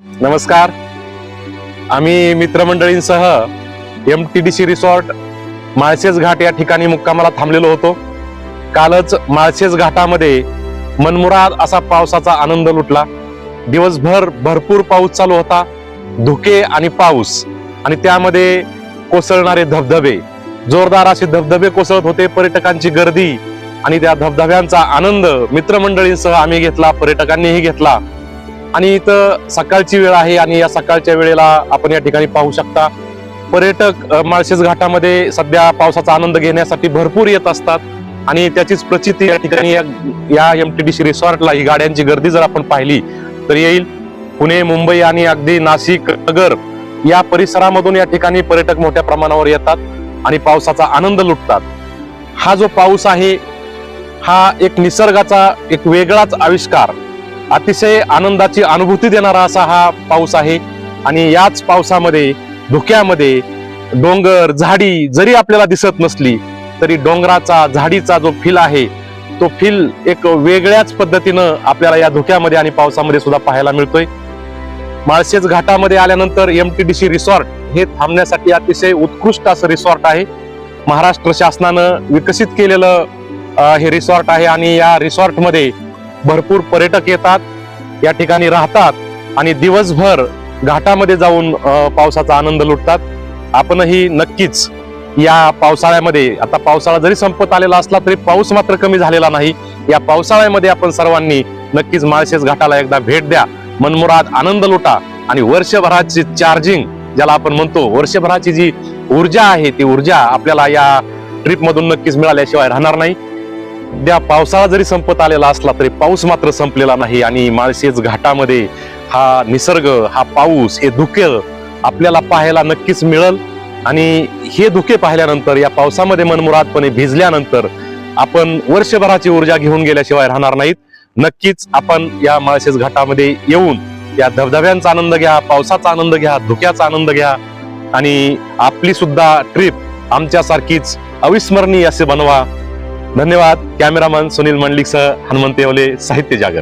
नमस्कार. आम्ही मित्रमंडळींसह M T D C resort Malshej Ghat या ठिकाणी मुक्कामाला थांबलेलो होतो. कालच माळशेज घाटामध्ये मनमुराद असा पावसाचा आनंद लुटला. दिवसभर भरपूर पाऊस चालू होता. धुके आणि पाऊस. आणि त्यामध्ये कोसळणारे धबधबे. जोरदार असे धबधबे कोसळत होते पर्यटकांची गर्दी आणि त्या धबधब्यांचा आनंद मित्रमंडळींसह आम्ही घेतला पर्यटकांनीही घेतला. आणि इथं सकाळची वेळ आहे आणि या सकाळच्या वेळेला आपण या ठिकाणी पाहू शकता पर्यटक माळशेज घाटामध्ये सध्या पावसाचा आनंद घेण्यासाठी भरपूर येत असतात आणि त्याचीच प्रचिती या ठिकाणी या- या एम टी डी सी रिसॉर्टला ही गाड्यांची गर्दी जर आपण पाहिली तर येईल. पुणे मुंबई आणि अगदी नाशिक नगर या परिसरामधून या ठिकाणी पर्यटक मोठ्या प्रमाणावर येतात आणि पावसाचा आनंद लुटतात. हा जो पाऊस आहे हा एक निसर्गाचा एक वेगळाच आविष्कार अतिशय आनंदाची अनुभूती देणारा असा हा पाऊस आहे. आणि याच पावसामध्ये धुक्यामध्ये डोंगर झाडी जरी आपल्याला दिसत नसली तरी डोंगराचा झाडीचा जो फील आहे तो फील एक वेगळ्याच पद्धतीनं आपल्याला या धुक्यामध्ये आणि पावसामध्ये सुद्धा पाहायला मिळतोय. माळशेज घाटामध्ये आल्यानंतर M T D C resort हे थांबण्यासाठी अतिशय उत्कृष्ट असं रिसॉर्ट आहे. महाराष्ट्र शासनानं विकसित केलेलं हे रिसॉर्ट आहे आणि या रिसॉर्टमध्ये भरपूर पर्यटक येतात या ठिकाणी राहतात आणि दिवसभर घाटामध्ये जाऊन पावसाचा आनंद लुटतात. आपणही नक्कीच या पावसाळ्यामध्ये आता पावसाळा जरी संपत आलेला असला तरी पाऊस मात्र कमी झालेला नाही. या पावसाळ्यामध्ये आपण सर्वांनी नक्कीच माळशेज घाटाला एकदा भेट द्या मनमुराद आनंद लुटा आणि वर्षभराची चार्जिंग ज्याला आपण म्हणतो वर्षभराची जी ऊर्जा आहे ती ऊर्जा आपल्याला या ट्रिपमधून नक्कीच मिळाल्याशिवाय राहणार नाही. सध्या पावसाळा जरी संपत आलेला असला तरी पाऊस मात्र संपलेला नाही आणि माळशेज घाटामध्ये हा निसर्ग हा पाऊस हे धुके आपल्याला पाहायला नक्कीच मिळेल. आणि हे धुके पाहिल्यानंतर या पावसामध्ये मनमुरादपणे भिजल्यानंतर आपण वर्षभराची ऊर्जा घेऊन गेल्याशिवाय राहणार नाहीत. नक्कीच आपण या माळशेज घाटामध्ये येऊन या धबधब्यांचा आनंद घ्या पावसाचा आनंद घ्या धुक्याचा आनंद घ्या आणि आपली सुद्धा ट्रिप आमच्यासारखीच अविस्मरणीय असे बनवा. धन्यवाद कॅमेरामन सुनील मंडलिकसह हनुमंत येवले साहित्य जागर